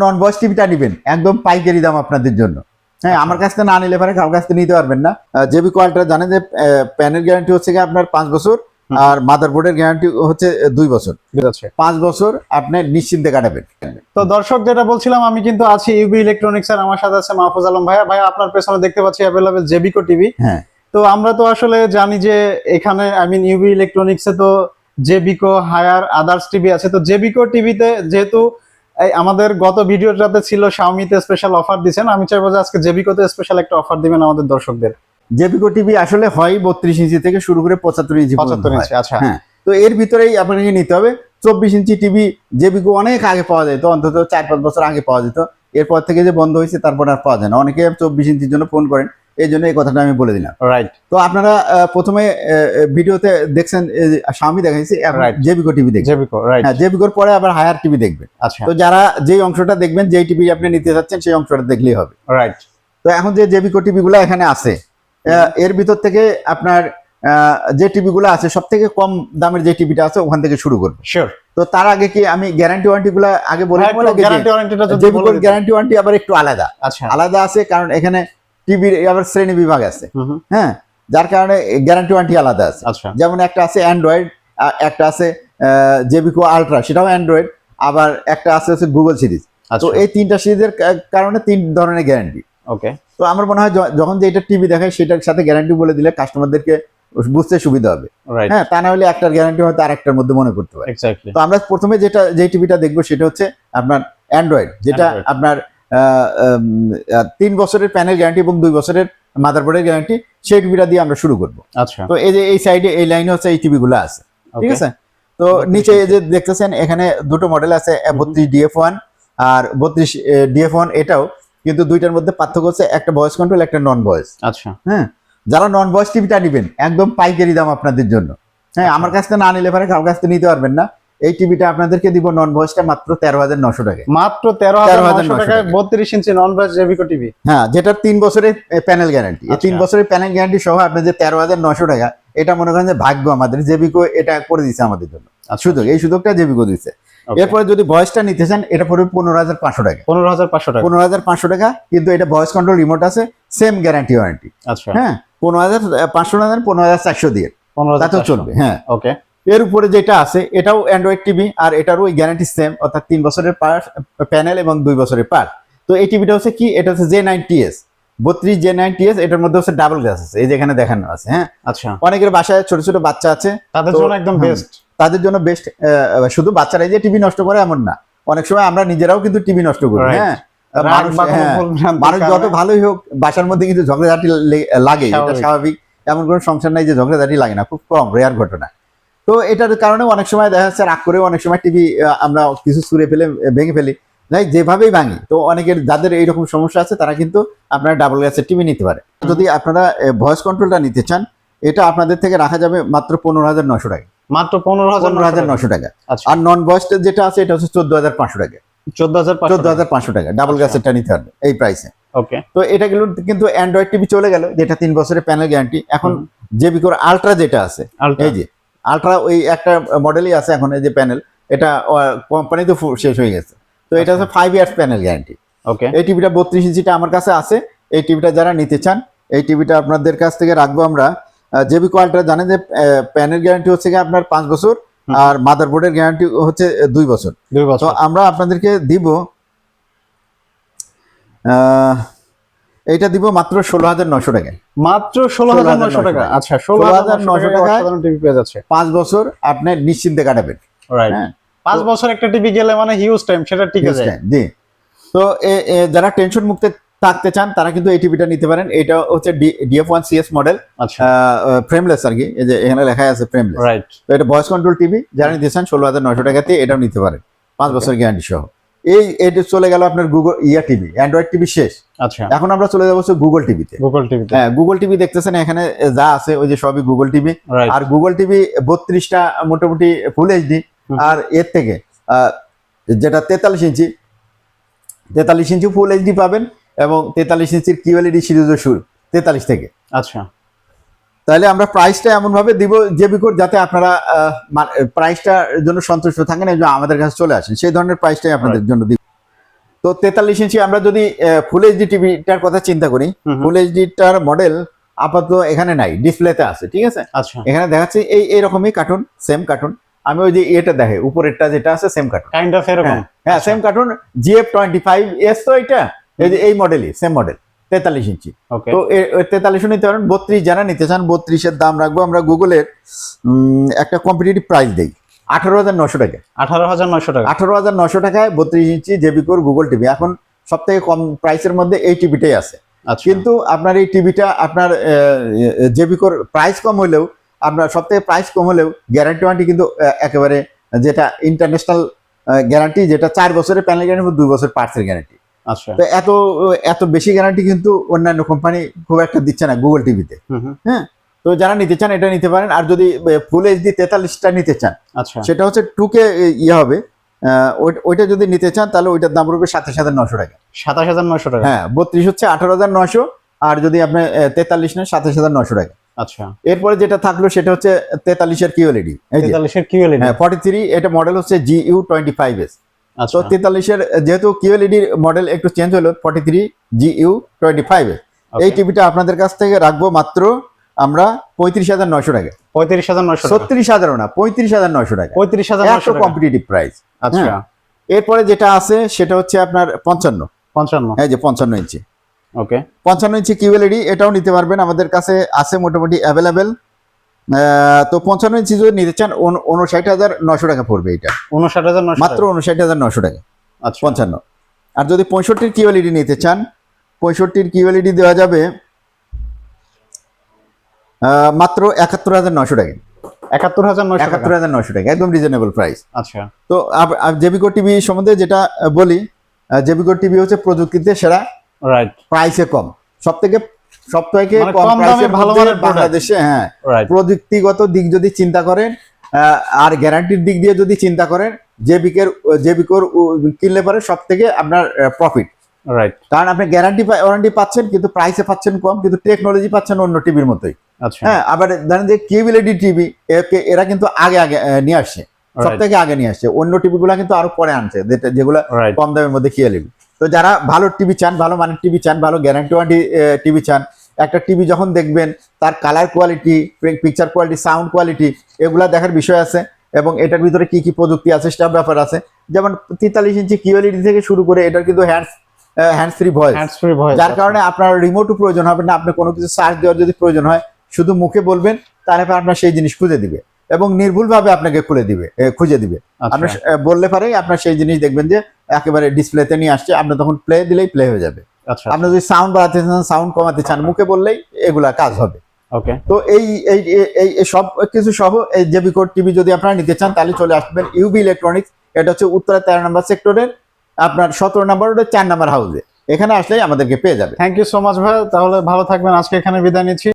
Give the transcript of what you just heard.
নন বয়স টিভিটা নিবেন। একদম পাইকারি দাম আপনাদের জন্য। হ্যাঁ আমার কাছ থেকে না নিলে পারে কারোর কাছ থেকে নিতে পারবেন না। জেবি কোয়ালিটা জানেন যে প্যানের গ্যারান্টি হচ্ছে আপনার পাঁচ বছর। আর মাদারবোর্ডের গ্যারান্টি হচ্ছে দুই বছর। পাঁচ বছর আপনি নিশ্চিন্তে কাটাবেন। তো দর্শক যেটা বলছিলাম আমি কিন্তু আছি ইউবি ইলেকট্রনিক্স আর আমার সাথে আছে মাহফুজ আলম ভাইয়া। ভাইয়া আপনার পেছনে দেখতে পাচ্ছি অ্যাভেলেবেল জেবিকো টিভি হ্যাঁ। তো আমরা তো আসলে জানি যে এখানে আই মিন ইউবি ইলেকট্রনিক্স তো জেবিকো হায়ার আদার্স টিভি আছে। তো জেবিকো টিভিতে যেহেতু এই আমাদের গত ভিডিওটাতে ছিল শাওমিতে স্পেশাল অফার দিছেন আমি চাইব যে আজকে জেবিকোতে স্পেশাল একটা অফার দিবেন আমাদের দর্শকদের। জেবিকো টিভি আসলে হয় বত্রিশ ইঞ্চি থেকে শুরু করে পঁচাত্তর ইঞ্চি পঁচাত্তর। ইঞ্চি আচ্ছা। হ্যাঁ তো এর ভিতরেই আপনাকে নিতে হবে। চব্বিশ ইঞ্চি টিভি জেবিকো অনেক আগে পাওয়া যেত অন্তত চার পাঁচ বছর আগে পাওয়া যেত। এরপর থেকে যে বন্ধ হয়েছে তারপর আর পাওয়া যায় না। অনেকে চব্বিশ ইঞ্চির জন্য ফোন করেন। এই জন্য এই কথাটা আমি বলে দিলাম। রাইট তো আপনারা প্রথমে ভিডিওতে দেখছেন স্বামী দেখাইছি জেবিকো টিভি দেখবেন। জেবিকো রাইট হ্যাঁ জেবিকোর পরে আবার হায়ার টিভি দেখবেন। আচ্ছা। তো যারা যেই অংশটা দেখবেন যেই টিভি আপনি নিতে যাচ্ছেন সেই অংশটা দেখলেই হবে। রাইট তো এখন যে জেবিকো টিভিগুলো এখানে আছে এর ভিতর থেকে আপনার যে টিভিগুলো আছে সব থেকে কম দামের যে টিভিটা আছে ওখান থেকে শুরু করব। শিওর তো তার আগে কি আমি গ্যারান্টি ওয়ারেন্টি গুলো আগে গ্যারান্টি বলে গ্যারান্টি ওয়ারেন্টি আবার একটু আলাদা। আচ্ছা। আলাদা আছে কারণ এখানে টিভির আবার শ্রেণি বিভাগ আছে। হ্যাঁ? যার কারণে গ্যারান্টি ওয়ারেন্টি আলাদা আছে। আচ্ছা। যেমন একটা আছে অ্যান্ড্রয়েড একটা আছে জেবিকো আলট্রা সেটাও অ্যান্ড্রয়েড আবার একটা আছে হচ্ছে গুগল সিরিজ তো আচ্ছা। এই তিনটা সিরিজের কারণে তিন ধরনের গ্যারান্টি ওকে তো আমার মনে হয় যখন যে এটা টিভি দেখায় সেটার সাথে গ্যারান্টি বলে দিলে কাস্টমারদেরকে বুঝতে সুবিধা হবে। হ্যাঁ তা না হলে একটার গ্যারান্টি হয়তো আরেকটার মধ্যে মনে করতে পারে। তো আমরা প্রথমে যেটা যে টিভিটা দেখব সেটা হচ্ছে আপনার অ্যান্ড্রয়েড যেটা আপনার তিন বছরের প্যানেল গ্যারান্টি এবং দুই বছরের মাদারবোর্ডের গ্যারান্টি সেই টিভিটা দিয়ে আমরা শুরু করব। আচ্ছা। তো এই যে এই সাইডে এই লাইনে হচ্ছে এই টিভিগুলো আছে। ঠিক আছে? তো নিচে এই যে দেখতেছেন এখানে দুটো মডেল আছে বত্রিশ ডিএফ ওয়ান আর বত্রিশ ডিএফ ওয়ান এটাও কিন্তু দুইটার মধ্যে পার্থক্য হচ্ছে একটা ভয়েস কন্ট্রোল একটা নন ভয়েস আচ্ছা। হ্যাঁ? যারা নন ভয়েস টিভিটা নেবেন একদম পাইকারি দাম আপনাদের জন্য। হ্যাঁ আচ্ছা। আমার কাছ থেকে না নিলে পারে কারোর কাছ থেকে নিতে পারবেন না। এই টিভিটা আপনাদেরকে দিব নন ভয়েসটা মাত্র তেরো হাজার নশো টাকা মাত্র তেরো হাজার টাকায় বত্রিশ ইঞ্চি নন ব্রাশ জেবিকো টিভি হ্যাঁ যেটা তিন বছরের প্যানেল গ্যারান্টি এই তিন আচ্ছা। বছরের প্যানেল গ্যারান্টি সহ আপনার যে তেরো হাজার নশো টাকা। এটা মনে করেন যে ভাগ্য আমাদের। জেবিকো এটা করে দিচ্ছে আমাদের জন্য। সুযোগ এই সুযোগটা জেবিকো দিচ্ছে এরপরে যদি ভয়েসটা নিতে চান এটা পড়বে পনেরো হাজার পাঁচশো টাকা। পনেরো হাজার পাঁচশো টাকা। পনেরো হাজার পাঁচশো টাকা কিন্তু এটা ভয়েস কন্ট্রোল রিমোট আছে সেম গ্যারান্টি ওয়ারেন্টি আচ্ছা। হ্যাঁ পনেরো হাজার পাঁচশো টাকা পনেরো হাজার চারশো দিয়ে। পনেরো তাতেও চলবে হ্যাঁ। ওকে এর উপরে যেটা আছে এটাও অ্যান্ড্রয়েড টিভি আর এটারও ওই গ্যারান্টি সেম অর্থাৎ তিন বছরের পার প্যানেল এবং দুই বছরের পার। তো এই টিভিটা হচ্ছে কি? এটা হচ্ছে জে নাইন টিএস বত্রিশ জে নাইন টিএস এটার মধ্যে হচ্ছে ডাবল গ্লাস আছে এই যে এখানে দেখানো আছে হ্যাঁ? আচ্ছা। অনেকের বাসায় ছোট ছোট বাচ্চা আছে তাদের জন্য একদম বেস্ট তাদের জন্য বেস্ট শুধু বাচ্চারাই যে টিভি নষ্ট করে এমন না। অনেক সময় আমরা নিজেরাও কিন্তু টিভি নষ্ট করি হ্যাঁ? মানুষ হ্যাঁ, যত ভালোই হোক বাসার মধ্যে কিন্তু ঝগড়াঝাটি লাগে এটা। স্বাভাবিক। এমন কোনো সংসার নাই যে ঝগড়াঝাটি লাগে না খুব কম রেয়ার ঘটনা। তো এটার কারণে অনেক সময় দেখা যাচ্ছে রাগ করে অনেক সময় টিভি আমরা কিছু ছুঁড়ে ফেলে ভেঙে ফেলি। যাই যেভাবেই ভাঙি তো অনেকের যাদের এইরকম সমস্যা আছে তারা কিন্তু আপনারা ডাবল গ্যাসের টিভি নিতে পারে। যদি আপনারা ভয়েস কন্ট্রোলটা নিতে চান এটা আপনাদের থেকে রাখা যাবে মাত্র পনেরো হাজার নশো টাকা। মাত্র পনেরো হাজার পনেরো হাজার নশো টাকা। আচ্ছা। আর নন ভয়েসটা যেটা আছে এটা হচ্ছে চোদ্দ হাজার পাঁচশো টাকা। চোদ্দ হাজার চোদ্দ হাজার পাঁচশো টাকা ডাবল আচ্ছা। গ্যাসেরটা নিতে পারবে এই প্রাইসে ওকে তো এটা গেল কিন্তু অ্যান্ড্রয়েড টিভি চলে গেল যেটা তিন বছরের প্যানেল গ্যারান্টি এখন জেবিকোর আলট্রা যেটা আছে এই যে আলট্রা ওই একটা মডেলই আছে এখন এই যে প্যানেল এটা কোম্পানি তো শেষ হয়ে গেছে। তো এটা হচ্ছে five years panel guarantee okay এই টিভিটা বত্রিশ ইঞ্চিটা আমার কাছে আছে এই টিভিটা যারা নিতে চান এই টিভিটা আপনাদের কাছ থেকে রাখব আমরা। জেবিকো আলট্রা জানেন যে প্যানেল গ্যারান্টি হচ্ছে কি আপনার পাঁচ বছর। আর মাদারবোর্ডের গ্যারান্টি হচ্ছে দুই বছর। দুই বছর। আমরা আপনাদেরকে দিব এইটা দিব মাত্র ষোলো হাজার নশো টাকায়। মাত্র ষোলো হাজার নশো টাকা। আচ্ছা ষোলো হাজার নশো টাকা টাকায় টিভি পেয়ে যাচ্ছে। পাঁচ বছর আপনি নিশ্চিন্তে কাটাবেন। রাইট হ্যাঁ? পাঁচ বছর একটা টিভি গেলে মানে হিউজ টাইম সেটা ঠিক আছে। জি। তো যারা টেনশন মুক্ত থাকতে চান তারা কিন্তু এই টিভিটা নিতে পারেন। এটা হচ্ছে ডিএফ ওয়ান সিএস মডেল আচ্ছা। ফ্রেমলেস আর কি। যে এখানে লেখা আছে ফ্রেমলেস রাইট তো এটা ভয়েস কন্ট্রোল টিভি যারা নিতে চান ষোলো হাজার নশো টাকাতে এটাও নিতে পারেন। পাঁচ বছর গ্যারান্টি সহ। এই এটা চলে গেল আপনার গুগল ইয়া টিভি অ্যান্ড্রয়েড টিভি শেষ। আচ্ছা। এখন আমরা চলে যাব গুগল টিভিতে। গুগল টিভিতে। হ্যাঁ গুগল টিভি দেখতেছেন এখানে যা আছে ওই যে সবই গুগল টিভি। আর গুগল টিভি বত্রিশটা মোটামুটি ফুল এইচডি আর এর থেকে আহ, যেটা তেতাল্লিশ ইঞ্চি তেতাল্লিশ ইঞ্চি ফুল এইচডি পাবেন এবং তেতাল্লিশ ইঞ্চির কিউএলইডি সিরিজও শুরু তেতাল্লিশ থেকে। আচ্ছা। তাহলে আমরা প্রাইসটা এমন ভাবে দিব যে বিকর যাতে আপনারা প্রাইসটার জন্য সন্তুষ্ট থাকেন এবং আমাদের কাছে চলে আসেন। সেই ধরনের প্রাইসটাই আপনাদের জন্য দিব। তো তেতাল্লিশ ইঞ্চি আমরা যদি ফুল এইচডি টিভিটার কথা চিন্তা করি। ফুল এইচডিটার মডেল আপাতত এখানে নাই ডিসপ্লেতে আছে ঠিক আছে? আচ্ছা। এখানে দেখাচ্ছে এই এরকমই কার্টুন সেম কার্টুন আমি ওই যে এটা দেখে উপরেরটা যেটা আছে সেম কার্টুন কাইন্ড অফ এরকম। হ্যাঁ। Same cartoon GF twenty five S তো এটা এই যে এই মডেলই সেম মডেল তেতাল্লিশ ইঞ্চি। ওকে তো তেতাল্লিশও নিতে পারেন বত্রিশ যারা নিতে চান বত্রিশের দাম রাখব। আমরা গুগলের একটা কম্পিটিটিভ প্রাইস দেই। আঠারো হাজার নশো টাকা। আঠারো হাজার নশো টাকা। আঠারো হাজার নশো টাকায় বত্রিশ ইঞ্চি জেবিকোর গুগল টিভি এখন সব থেকে কম প্রাইসের মধ্যে এই টিভিটাই আছে। আচ্ছা। কিন্তু আপনার এই টিভিটা আপনার জেবিকোর প্রাইস কম হলেও আপনার সব থেকে প্রাইস কম হলেও গ্যারান্টি ওয়ারেন্টি কিন্তু একেবারে যেটা ইন্টারন্যাশনাল গ্যারান্টি যেটা চার বছরের প্যানেল গ্যারান্টি দুই বছর পার্টসের গ্যারান্টি তো এত এত বেশি গ্যারান্টি কিন্তু অন্যান্য কোম্পানি খুব একটা দিচ্ছে না গুগল টিভিতে। হ্যাঁ? তো যারা নিতে চান এটা নিতে পারেন। আর যদি ফুল এইচডি তেতাল্লিশটা নিতে চান আচ্ছা। সেটা হচ্ছে টুকে ইয়ে হবে। ওইটা যদি নিতে চান তাহলে ওইটার দাম পড়বে সাতাশ হাজার নশো টাকা। সাতাশ হাজার নয়শো টাকা? হ্যাঁ বত্রিশ হচ্ছে আঠারো হাজার নশো আর যদি আপনি তেতাল্লিশ নেন সাতাশ হাজার নশো টাকা। আচ্ছা। এরপরে যেটা থাকল সেটা হচ্ছে তেতাল্লিশের কিউএলইডি যে। তেতাল্লিশের কিউএলইডি হ্যাঁ ফর্টি থ্রি এটা মডেল হচ্ছে G U twenty five S তো আচ্ছা তেতাল্লিশের যেহেতু কিউএলইডির মডেল একটু চেঞ্জ হলো forty three G U twenty five এই টিভিটা আপনাদের কাছ থেকে রাখব মাত্র আমরা পঁয়ত্রিশ হাজার নশো টাকা। পঁয়ত্রিশ হাজার নয়শো ছত্রিশ হাজারও না পঁয়ত্রিশ হাজার নশো টাকা। পঁয়ত্রিশ হাজার নয়শো কম্পিটিটিভ প্রাইস আচ্ছা। হ্যাঁ। এরপরে যেটা আছে সেটা হচ্ছে আপনার পঞ্চান্ন। পঞ্চান্ন। এই যে পঞ্চান্ন ইঞ্চি। ওকে পঞ্চান্ন ইঞ্চি কিউএলইডি এটাও নিতে পারবেন। আমাদের কাছে আছে মোটামুটি অ্যাভেলেবেল তো পঞ্চান্ন ইঞ্চি যদি নিতে চান উনষাট হাজার নশো টাকা পড়বে এটা। উনষাট হাজার মাত্র উনষাট হাজার নশো টাকা। আচ্ছা। পঞ্চান্ন। আর যদি পঁয়ষট্টির কিউএলইডি নিতে চান পঁয়ষট্টির কিউএলইডি দেওয়া যাবে মাত্র একাত্তর হাজার নশো টাকা। একাত্তর হাজার টাকা? একাত্তর হাজার নশো টাকা একদম রিজনেবল প্রাইস আচ্ছা। তো জেবিকো টিভি সম্বন্ধে যেটা বলি জেবিকো টিভি হচ্ছে প্রযুক্তিতে সেরা রাইট প্রাইসে কম। সব থেকে সব থেকে মানে কম দামে ভালো মানের বাংলাদেশে হ্যাঁ প্রযুক্তিগত দিক যদি চিন্তা করেন আর গ্যারান্টির দিক দিয়ে যদি চিন্তা করেন জেবিকের জেবিকোর কিনলে পরে সব থেকে আপনার প্রফিট রাইট কারণ আপনি গ্যারান্টি ওয়ারেন্টি পাচ্ছেন কিন্তু প্রাইসে পাচ্ছেন কম কিন্তু টেকনোলজি পাচ্ছেন অন্য টিভির মতোই। আচ্ছা। হ্যাঁ আবার ধরেন যে কেবিলিটি টিভি এরা কিন্তু আগে আগে নিয়ে আসছে। সব থেকে আগে নিয়ে আসছে। অন্য টিভিগুলো কিন্তু আরও পরে আনছে যেগুলো কম দামের মধ্যে খেয়ে নেবে। তো যারা ভালো টিভি চান ভালো মানের টিভি চান ভালো গ্যারান্টি ওয়ারেন্টি টিভি চান একটা টিভি যখন দেখবেন তার colour quality picture quality sound quality এগুলা দেখার বিষয় আছে এবং এটার ভিতরে কি কি প্রযুক্তি আছে সেটা ব্যাপার আছে। যেমন তেতাল্লিশ ইঞ্চি কিউএলইডি থেকে শুরু করে এটার কিন্তু hands hands free voice hands free voice যার কারণে আপনার রিমোটও প্রয়োজন হবে না আপনার কোনো কিছু সার্চ দেওয়ার যদি প্রয়োজন হয় শুধু মুখে বলবেন তাহলে পরে আপনার সেই জিনিস খুঁজে দিবে এবং নির্ভুলভাবে আপনাকে খুলে দিবে খুঁজে দিবে। আপনি আচ্ছা বললে পারেই আপনার সেই জিনিস দেখবেন যে একেবারে ডিসপ্লেতে নিয়ে আসছে আপনি তখন প্লে দিলেই প্লে হয়ে যাবে। আচ্ছা আপনি যদি সাউন্ড বাড়াতে চান সাউন্ড কমাতে চান মুখে বললেই এগুলা কাজ হবে। ওকে তো এই এই এই- এই এই সব কিছু সহ এই জেবি কোড টিভি যদি আপনারা নিতে চান তাহলে চলে আসবেন ইউবি ইলেকট্রনিক্স এটা হচ্ছে উত্তরা তেরো নম্বর সেক্টরের আপনার সতেরো নম্বর রোডের চার নম্বর হাউসে এখানে আসলেই আমাদেরকে পেয়ে যাবে। থ্যাংক ইউ সো মাচ ভাই তাহলে ভালো থাকবেন আজকে এখানে বিদায় নিচ্ছি।